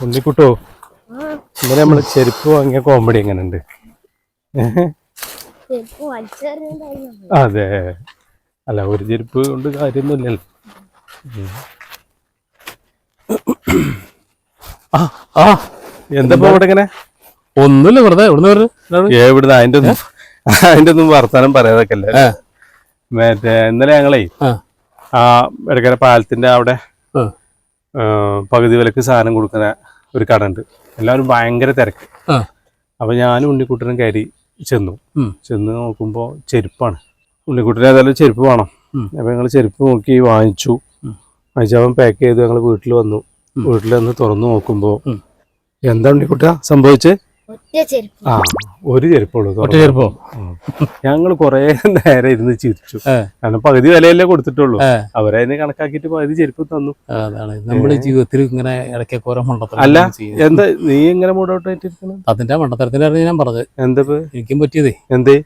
ഉണ്ണിക്കുട്ടോ ഇന്നലെ നമ്മൾ ചെരുപ്പ് വാങ്ങിയ കോമഡി എങ്ങനെ ഉണ്ട് അതെ. അല്ല ഒരു ചെരുപ്പ് കൊണ്ട് കാര്യമൊന്നുമില്ലല്ലോ. ആ ആ എന്താ? ഇവിടെ ഇങ്ങനെ? ഒന്നുമില്ല വെറുതെ. എവിടുന്ന് വരുന്നത് എവിടുന്ന് അതിന്റെ ഒന്നും അതിന്റെ ഒന്നും വർത്താനം പറയാതൊക്കെയല്ലേ മറ്റേ ഇന്നലെ ഞങ്ങളേ ആ. ഇടയ്ക്കര പാലത്തിന്റെ അവിടെ പകുതി വിലക്ക് സാധനം കൊടുക്കുന്ന ഒരു കട ഉണ്ട്. എല്ലാവരും ഭയങ്കര തിരക്ക്. അപ്പോൾ അപ്പൊ ഞാനും ഉണ്ണിക്കുട്ടനും കയറി ചെന്നു. ചെന്ന് നോക്കുമ്പോ ചെരുപ്പാണ്. ഉണ്ണിക്കുട്ടനെ ഏതായാലും ചെരുപ്പ് വേണം. ഉം. അപ്പൊ ഞങ്ങൾ ചെരുപ്പ് നോക്കി വാങ്ങിച്ചു. വാങ്ങിച്ചവൻ പാക്ക് ചെയ്ത് ഞങ്ങൾ വീട്ടിൽ വന്നു. വീട്ടിൽ വന്ന് തുറന്നു നോക്കുമ്പോ എന്താ ഉണ്ണിക്കുട്ട സംഭവിച്ചേ? ആ ഒരു ചെരുപ്പുള്ളൂ ഒറ്റ ചെരുപ്പോ? ഞങ്ങൾ കൊറേ നേരം ഇരുന്ന് ചിരിച്ചു. കാരണം പകുതി വിലയല്ലേ കൊടുത്തിട്ടുള്ളൂ. അവരെ അവരതിനെ കണക്കാക്കിയിട്ട് പകുതി ചെരുപ്പ് തന്നു. അതാണ്. നമ്മുടെ ജീവിതത്തിൽ ഇങ്ങനെ ഇടയ്ക്കൊക്കെ ഓരോ മണ്ടത്തരം അല്ല. എന്താ നീ ഇങ്ങനെ മൂടോട്ടായിട്ടിരിക്കണം? അതിന്റെ മണ്ടത്തരത്തിന്റെ അറിഞ്ഞ് ഞാൻ പറഞ്ഞത്. എന്താ ഇപ്പൊ? എനിക്കും പറ്റിയതേ. എന്തേ?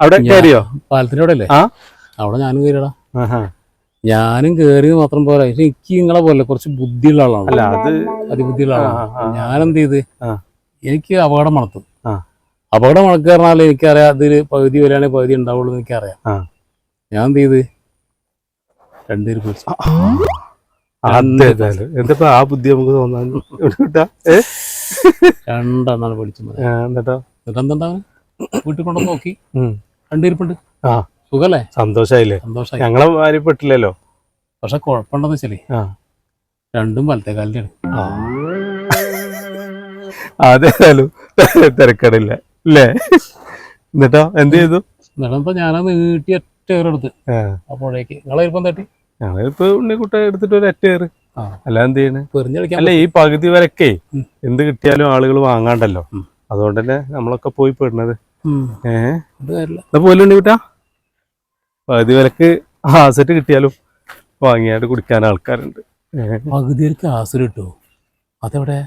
അവിടെ കയറിയോ? പാലത്തിന്റെ അവിടെ അല്ലേ? അവിടെ ഞാനും കയറിയടാ. ഞാനും കയറിയത് മാത്രം പോരാ. എനിക്ക് നിങ്ങളെ പോലെ കുറച്ച് ബുദ്ധിയുള്ള ആളാണ്. അത് അതിബുദ്ധിയുള്ള ആളാണ്. ഞാൻ എന്ത് ചെയ്ത്. എനിക്ക് അപകടം മണത്തു. അപകടം മണക്കുക പറഞ്ഞാൽ എനിക്കറിയാം അതിൽ പകുതി വരികയാണെങ്കിൽ പകുതി ഉണ്ടാവുള്ളൂ എന്ന് എനിക്കറിയാം. ഞാൻ എന്ത് ചെയ്ത്? രണ്ടുപേര് പിടിച്ചു എന്താ ആ. ബുദ്ധി നമുക്ക് തോന്നാൻ കിട്ടാ ഏ? രണ്ടെണ്ണാണ് പിടിച്ചു മതി ആ, എന്നിട്ടോ? എന്നിട്ട് എന്തുണ്ടാവും വീട്ടിൽ കൊണ്ടു നോക്കി. രണ്ടുപേരിപ്പുണ്ട്. ആ. സുഖല്ലേ? സന്തോഷായില്ലേ? സന്തോഷായി. ഞങ്ങളെ ആരും പെട്ടില്ലല്ലോ. പക്ഷെ കുഴപ്പമുണ്ടെന്ന് വെച്ചാലേ. രണ്ടും വലത്തെ കാലിലാണ്. അതേതായാലും തിരക്കടില്ല. അല്ലേ എന്നിട്ടോ എന്ത് ചെയ്തു? എന്നിട്ടിപ്പോ ഞാനത് നീട്ടി ഒറ്റ എടുത്ത്. അപ്പോഴേക്ക്. നിങ്ങളിപ്പം തട്ടി ഞങ്ങളിപ്പോ ഉണ്ണിക്കുട്ട എടുത്തിട്ട് ഒരു അറ്റ കയറി. അല്ല എന്ത് ചെയ്യണ്? അല്ല ഈ പകുതി വരക്കെ എന്ത് കിട്ടിയാലും ആളുകൾ വാങ്ങാണ്ടല്ലോ. അതുകൊണ്ട് തന്നെ നമ്മളൊക്കെ പോയി പെടുന്നത്. ഏഹ് പോലും ഉണ്ണിക്കുട്ടാ? പകുതി വിലക്ക് ആസറ്റ് കിട്ടിയാലും വാങ്ങിയാണ്ട് കുടിക്കാൻ ആൾക്കാരുണ്ട്. പകുതി വിലക്ക് ആസറ്റ് കിട്ടുമോ അതെവിടെ?